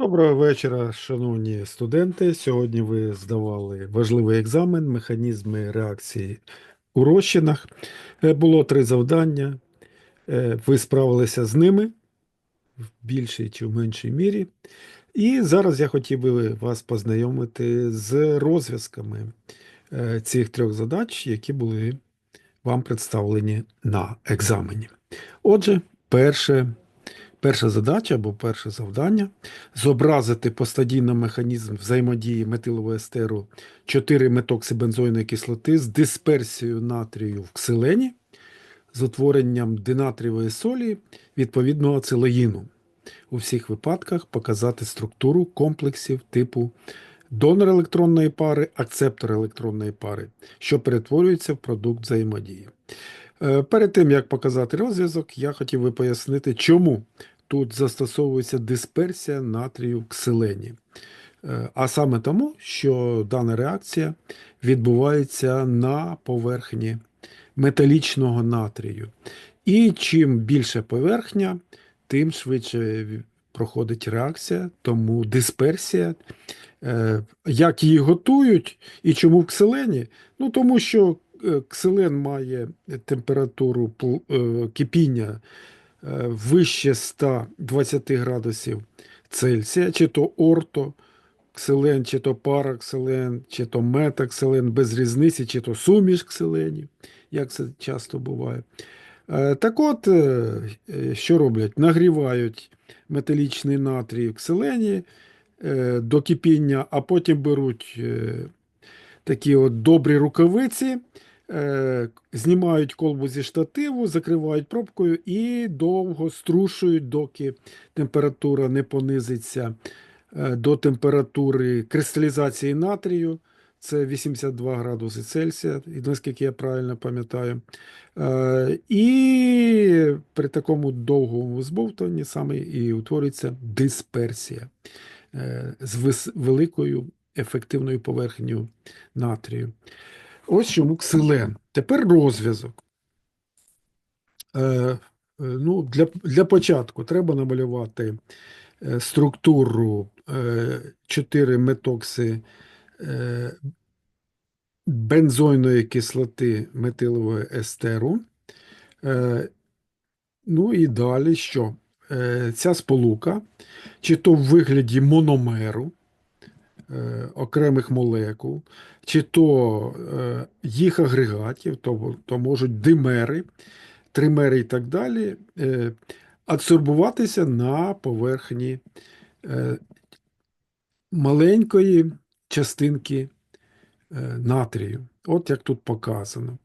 Доброго вечора, шановні студенти. Сьогодні ви здавали важливий екзамен, механізми реакції у розчинах. Е, Було три завдання. Е, Ви справилися з ними в більшій чи в меншій мірі. І зараз я хотів би вас познайомити з розв'язками е, цих трьох задач, які були вам представлені на екзамені. Отже, перше. Перша задача або перше завдання зобразити постадійно механізм взаємодії метилового естеру 4-метоксибензойної кислоти з дисперсією натрію в ксилені з утворенням динатрієвої солі відповідного ацилоїну. У всіх випадках показати структуру комплексів типу донор електронної пари, акцептор електронної пари, що перетворюється в продукт взаємодії. Е, Перед тим, як показати розв'язок, я хотів би пояснити, чому тут застосовується дисперсія натрію в ксилені. Е, А саме тому, що дана реакція відбувається на поверхні металічного натрію. І чим більше поверхня, тим швидше проходить реакція, тому дисперсія. Е, Як її готують і чому в ксилені? Ну, тому що е, ксилен має температуру кипіння вище 120 градусів Цельсія, чи то орто ксилен, чи то параксилен, чи то метаксилен, без різниці, чи то суміш ксиленів, як це часто буває. Е, Так от, е, що роблять? Нагрівають металічний натрій в ксилені е, до кипіння, а потім беруть такі от добрі рукавиці, знімають колбу зі штативу, закривають пробкою і довго струшують, доки температура не понизиться е, до температури кристалізації натрію. Це 82 градуси Цельсія, наскільки я правильно пам'ятаю. Е, І при такому довгому збовтуванні саме і утворюється дисперсія е, з великою ефективною поверхнею натрію. Ось чому ксилен. Тепер розв'язок. Е, е, ну, для, для початку треба намалювати е, структуру е, 4 метокси е, бензойної кислоти метилового естеру. Е, ну і далі що? Е, ця сполука, чи то в вигляді мономеру, окремих молекул, чи то е, їх агрегатів, то, то можуть димери, тримери і так далі, е, адсорбуватися на поверхні е, маленької частинки е, натрію. От як тут показано.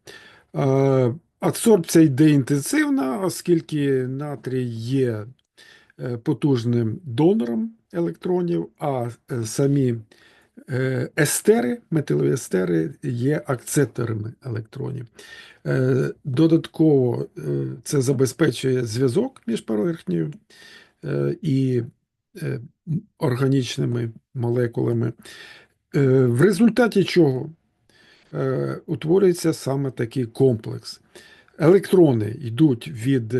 Е, Адсорбція йде інтенсивна, оскільки натрій є е, потужним донором електронів, а е, самі е, естери, метилові естери є акцепторами електронів. Е, Додатково це забезпечує зв'язок між поверхнею і органічними молекулами. В результаті чого утворюється саме такий комплекс. Електрони йдуть від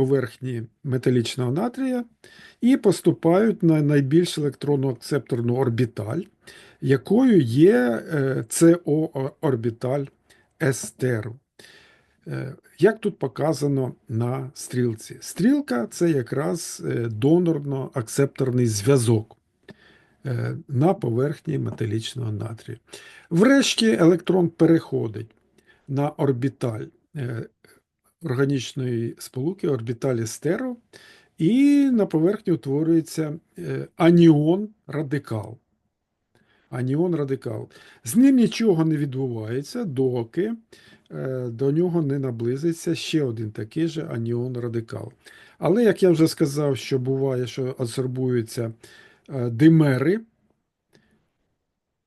поверхні металічного натрія і поступають на найбільш електронно-акцепторну орбіталь, якою є е, СО-орбіталь естеру. Е, Як тут показано на стрілці? Стрілка це якраз е, донорно-акцепторний зв'язок е, на поверхні металічного натрію. Врешті електрон переходить на орбіталь органічної сполуки, орбіталь естеру, і на поверхні утворюється е, аніон радикал. Аніон радикал. З ним нічого не відбувається, доки е, до нього не наблизиться ще один такий же аніон радикал. Але, як я вже сказав, що буває, що адсорбуються е, димери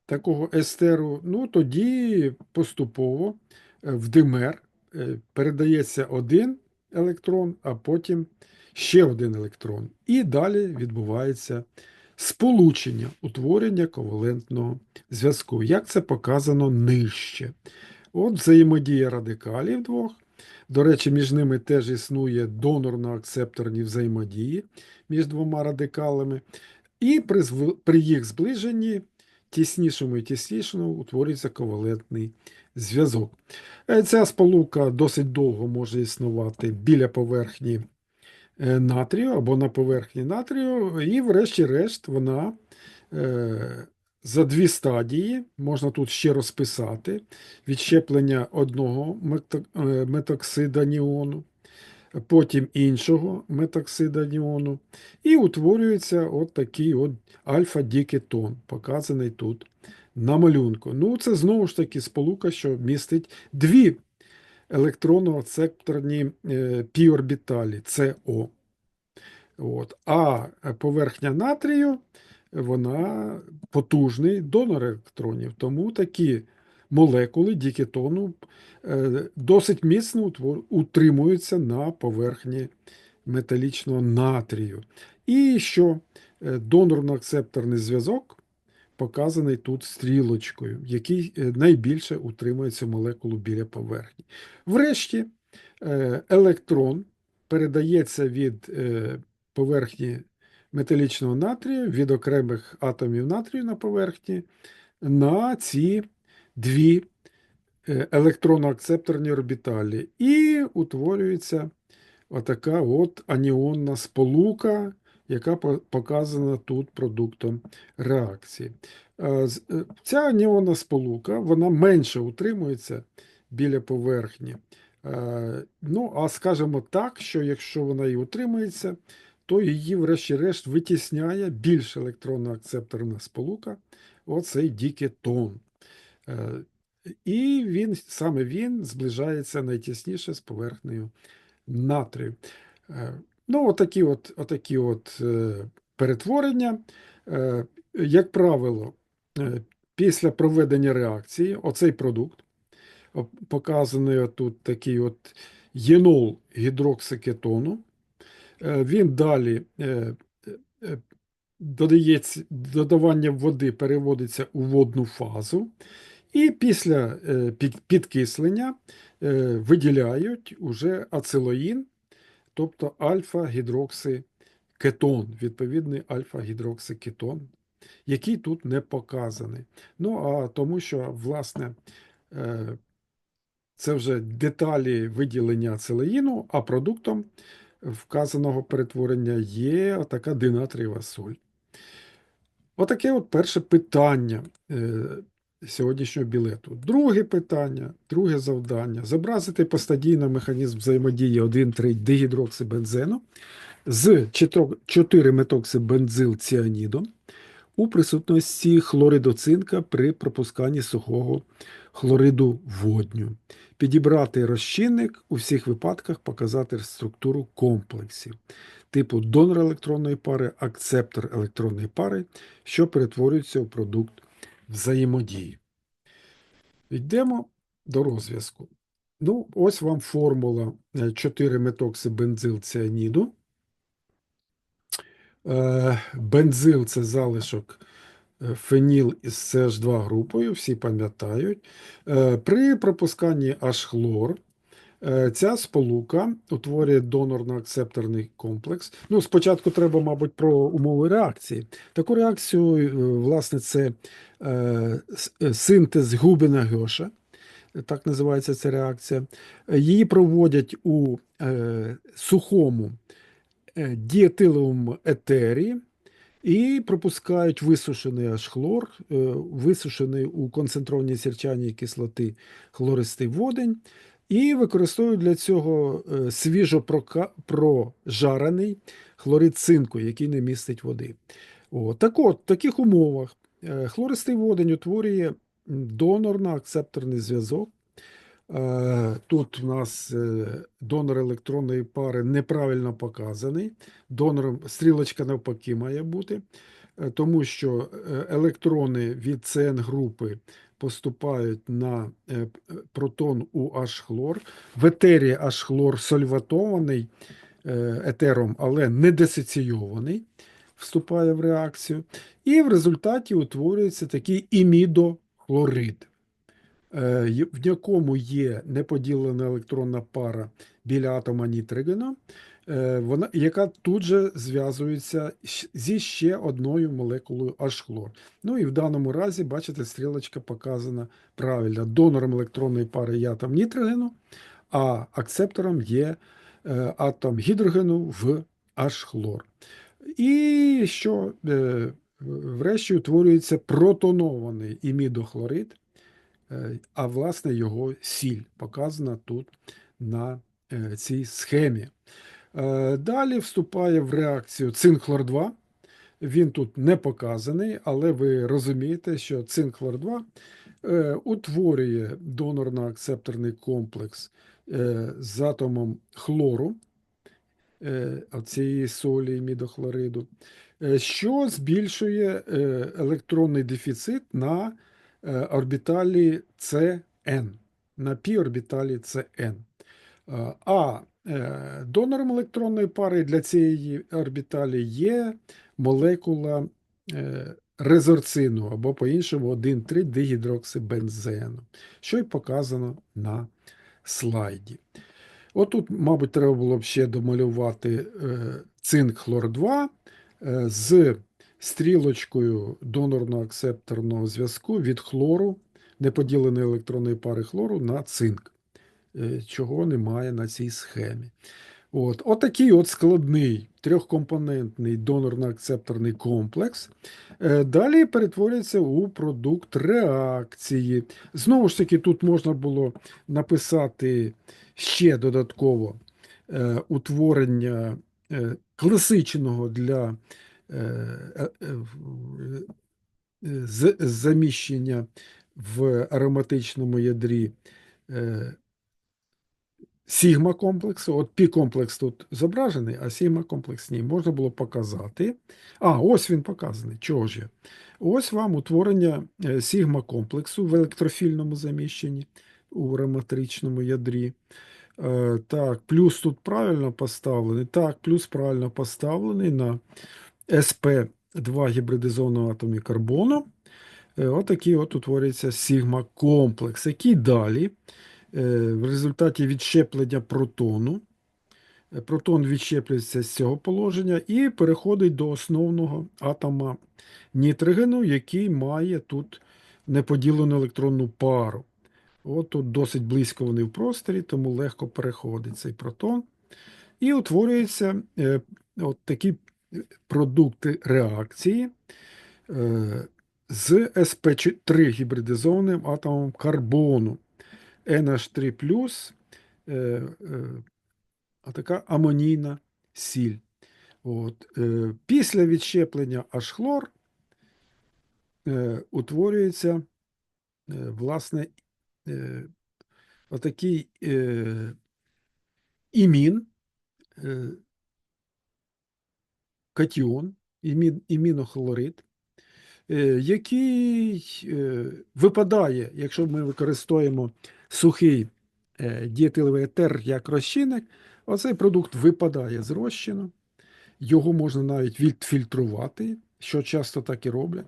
такого естеру, ну тоді поступово в димер передається один електрон, а потім ще один електрон. І далі відбувається сполучення, утворення ковалентного зв'язку. Як це показано нижче? От взаємодія радикалів двох. До речі, між ними теж існує донорно-акцепторні взаємодії між двома радикалами. І при, при їх зближенні тіснішому і тіснішому утворюється ковалентний зв'язок. Е, Ця сполука досить довго може існувати біля поверхні е, натрію або на поверхні натрію, і, врешті-решт, вона е, за дві стадії, можна тут ще розписати, відщеплення одного метоксида ніону, потім іншого метоксида ніону, і утворюється от такий от альфа-дікетон, показаний тут на малюнку. Ну, це знову ж таки сполука, що містить дві електронно-акцепторні е, піорбіталі СО. От. А поверхня натрію, вона потужний донор електронів, тому такі молекули дікетону е, досить міцно утримуються на поверхні металічного натрію. І що е, донорно-акцепторний зв'язок показаний тут стрілочкою, який е, найбільше утримує цю молекулу біля поверхні. Врешті е, електрон передається від е, поверхні металічного натрію, від окремих атомів натрію на поверхні на ці дві е, електронно-акцепторні орбіталі. І утворюється отака от аніонна сполука, яка показана тут продуктом реакції. Е, е, Ця аніонна сполука вона менше утримується біля поверхні. Е, Ну, а скажімо так, що якщо вона і утримується, то її, врешті-решт, витісняє більш електронно-акцепторна сполука, оцей дікетон. І він, саме він зближається найтісніше з поверхнею натрію. Ну, отакі от, отакі от е, перетворення. Е, Як правило, е, після проведення реакції, оцей продукт, показаний тут такий от єнол гідроксикетону, він далі додається, додавання води переводиться у водну фазу, і після підкислення виділяють уже ацилоїн, тобто альфа-гідроксикетон, відповідний альфа-гідроксикетон, який тут не показаний. Ну, а тому що, власне, е, це вже деталі виділення ацилеїну, а продуктом вказаного перетворення є така динатрієва соль. Отаке от перше питання е, сьогоднішнього білету. Друге питання, друге завдання зобразити постадійно механізм взаємодії 1,3 дигідроксибензену з 4-метоксибензилціанідом у присутності хлориду цинка при пропусканні сухого хлориду водню. Підібрати розчинник у всіх випадках показати структуру комплексів типу донор електронної пари, акцептор електронної пари, що перетворюється у продукт взаємодії. Йдемо до розв'язку. Ну, ось вам формула 4-метоксибензилціаніду. Е, Бензил це залишок е, феніл із CH2 групою, всі пам'ятають. Е, При пропусканні H-хлор е, ця сполука утворює донорно-акцепторний комплекс. Ну, спочатку треба, мабуть, про умови реакції. Таку реакцію, е, власне, це е, е, синтез Губіна Гьоша. Так називається ця реакція. Е, Її проводять у е, сухому е, діетиловому етері і пропускають висушений аж хлор, е, висушений у концентрованій сірчаній кислоти хлористий водень, і використовують для цього е, свіжо прожарений хлорид цинку, який не містить води. О, так от, в таких умовах е, хлористий водень утворює донорно-акцепторний зв'язок. Е, Тут у нас донор електронної пари неправильно показаний. Донором стрілочка навпаки має бути, тому що е, електрони від ЦН-групи поступають на е, протон у H-хлор. В етері H-хлор сольватований е, етером, але не десоційований, вступає в реакцію. І в результаті утворюється такий імідохлорид е, в якому є неподілена електронна пара біля атома нітрогену, е, вона, яка тут же зв'язується зі ще одною молекулою H-хлор. Ну і в даному разі, бачите, стрілочка показана правильно. Донором електронної пари є атом нітрогену, а акцептором є е, атом гідрогену в H-хлор. І що е, врешті утворюється протонований імідохлорид, е, а власне його сіль показана тут на е, цій схемі. Е, Далі вступає в реакцію цинхлор 2. Він тут не показаний, але ви розумієте, що цинхлор 2 е, утворює донорно-акцепторний комплекс е, з атомом хлору, цієї солі мідохлориду, е, що збільшує електронний дефіцит на орбіталі CN, на пі-орбіталі CN. А донором електронної пари для цієї орбіталі є молекула е, резорцину або по-іншому 1,3 дигідроксибензену, що й показано на слайді. Отут, мабуть, треба було б ще домалювати е, цинк хлор 2 е, з стрілочкою донорно-акцепторного зв'язку від хлору, неподіленої електронної пари хлору на цинк, е, чого немає на цій схемі. От. Отакий от складний трьохкомпонентний донорно-акцепторний комплекс. Е, Далі перетворюється у продукт реакції. Знову ж таки, тут можна було написати ще додатково е, утворення е, класичного для е, е, е, е, заміщення в ароматичному ядрі е, сігма комплексу. От пі-комплекс тут зображений, а сігма комплекс ні. Можна було показати. А, ось він показаний. Чого ж я? Ось вам утворення е, сігма комплексу в електрофільному заміщенні у ароматричному ядрі. Е, Так, плюс тут правильно поставлений. Так, плюс правильно поставлений на СП2 гібридизованого атомі карбону. Е, Отакий от утворюється сігма комплекс, який далі в результаті відщеплення протону. е, Протон відщеплюється з цього положення і переходить до основного атома нітрогену, який має тут неподілену електронну пару. От тут досить близько вони в просторі, тому легко переходить цей протон. І утворюються е, от такі продукти реакції е, з sp3 гібридизованим атомом карбону. NH3 е, е, а така амонійна сіль. От. Е, після відщеплення H-хлор е, утворюється е, власне е, отакий е, імін, е, катіон, імін, імінохлорид, е, який е, випадає, якщо ми використовуємо сухий е, діетиловий етер як розчинник, оцей продукт випадає з розчину, його можна навіть відфільтрувати, що часто так і роблять.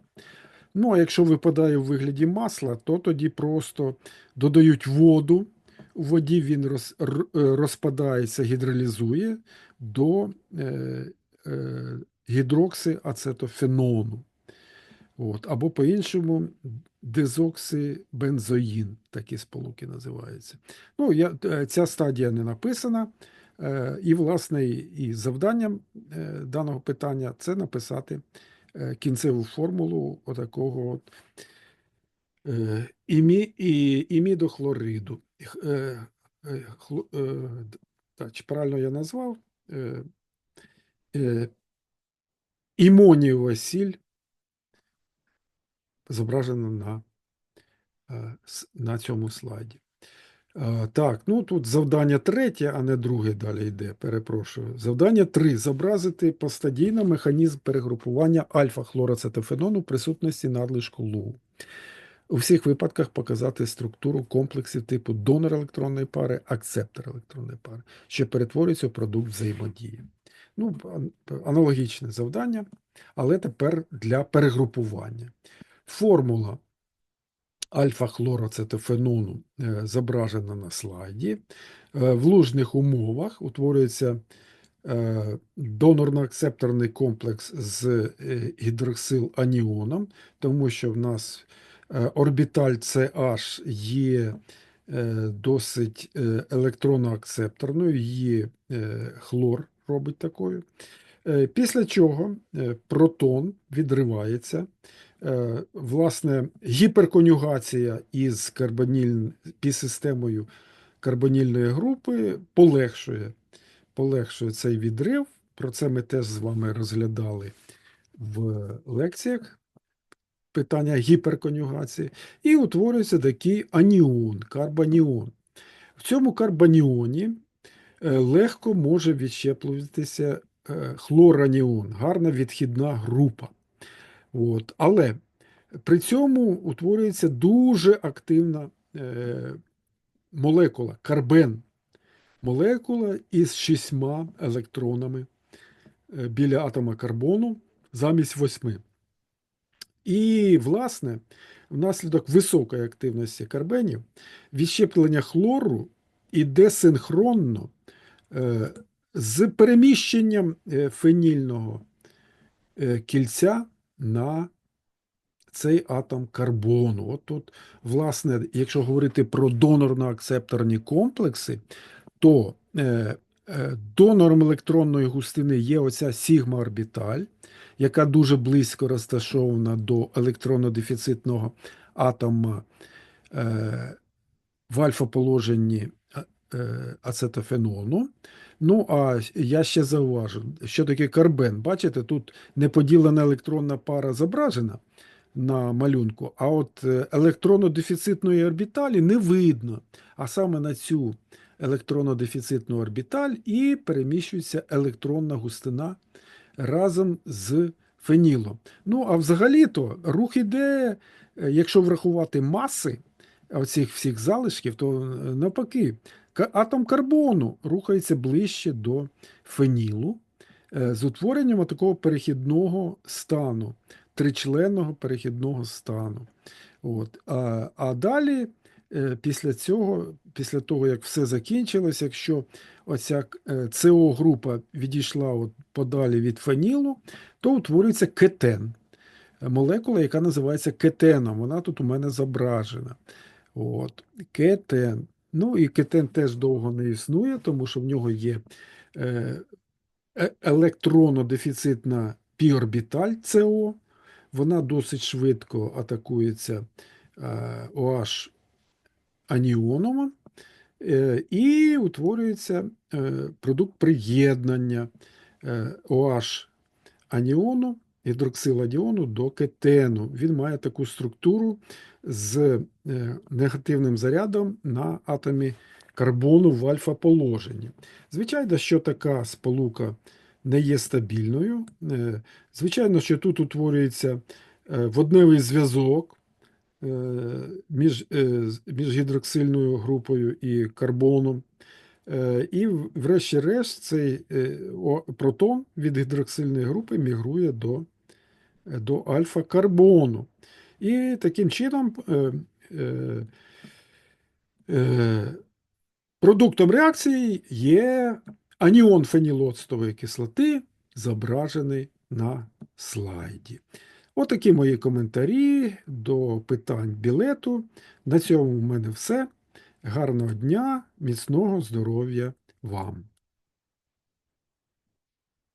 Ну, а якщо випадає у вигляді масла, то тоді просто додають воду. У воді він роз, е, розпадається, гідролізує до е, е, гідроксиацетофенону. От, або по-іншому дезоксибензоїн, такі сполуки називаються. Ну, я, е, ця стадія не написана. Е, І, власне, і завданням е, даного питання це написати кінцеву формулу отакого от, імі, і, імідохлориду. Хло- так, чи правильно я назвав? Імонієва сіль зображена на, е, на цьому слайді. Е, Так, ну тут завдання третє, а не друге далі йде, перепрошую. Завдання 3. Зобразити постадійно механізм перегрупування альфа-хлороцетофенону в присутності надлишку Лу. У всіх випадках показати структуру комплексів типу донор електронної пари, акцептор електронної пари, що перетворюється в продукт взаємодії. Ну, аналогічне завдання, але тепер для перегрупування. Формула альфа-хлороцетофенону е, зображена на слайді. Е, В лужних умовах утворюється е, донорно-акцепторний комплекс з е, гідроксианіоном, тому що в нас орбіталь CH є досить електронно-акцепторною, її хлор робить такою. Е, Після чого е, протон відривається. Е, Власне, гіперконюгація із карбоніль... під системою карбонільної групи полегшує, полегшує цей відрив. Про це ми теж з вами розглядали в лекціях питання гіперконюгації. І утворюється такий аніон, карбоніон. В цьому карбоніоні е, легко може відщеплюватися хлораніон, гарна відхідна група. От. Але при цьому утворюється дуже активна е, молекула, карбен. Молекула із шістьма електронами е, біля атома карбону замість восьми. І, власне, внаслідок високої активності карбенів відщеплення хлору іде синхронно е, з переміщенням е, фенільного е, кільця на цей атом карбону. От тут, власне, якщо говорити про донорно-акцепторні комплекси, то е, донором електронної густини є оця сігма-орбіталь, яка дуже близько розташована до електронно-дефіцитного атома в альфа-положенні ацетофенону. Ну, а я ще зауважу, що таке карбен. Бачите, тут неподілена електронна пара зображена на малюнку, а от е, електронно-дефіцитної орбіталі не видно. А саме на цю електронно-дефіцитну орбіталь і переміщується електронна густина разом з фенілом. Ну, а взагалі-то рух іде, е, якщо врахувати маси оцих всіх залишків, то е, навпаки, атом карбону рухається ближче до фенілу е, з утворенням такого перехідного стану, тричленного перехідного стану. От. А, а далі, е, після цього, після того, як все закінчилось, якщо оця СО-група відійшла от подалі від фенілу, то утворюється кетен. Молекула, яка називається кетеном. Вона тут у мене зображена. От. Кетен. Ну і кетен теж довго не існує, тому що в нього є е, е- піорбіталь СО. Вона досить швидко атакується OH аніоном, е, і утворюється продукт приєднання OH аніону, гідроксиладіону до кетену. Він має таку структуру з е, негативним зарядом на атомі карбону в альфа-положенні. Звичайно, що така сполука не є стабільною. Е, Звичайно, що тут утворюється е, водневий зв'язок між, між гідроксильною групою і карбоном. І, врешті-решт, цей протон від гідроксильної групи мігрує до, до альфа-карбону. І таким чином е, е, е, продуктом реакції є аніон фенілоцтової кислоти, зображений на слайді. Отакі мої коментарі до питань білету. На цьому в мене все. Гарного дня, міцного здоров'я вам!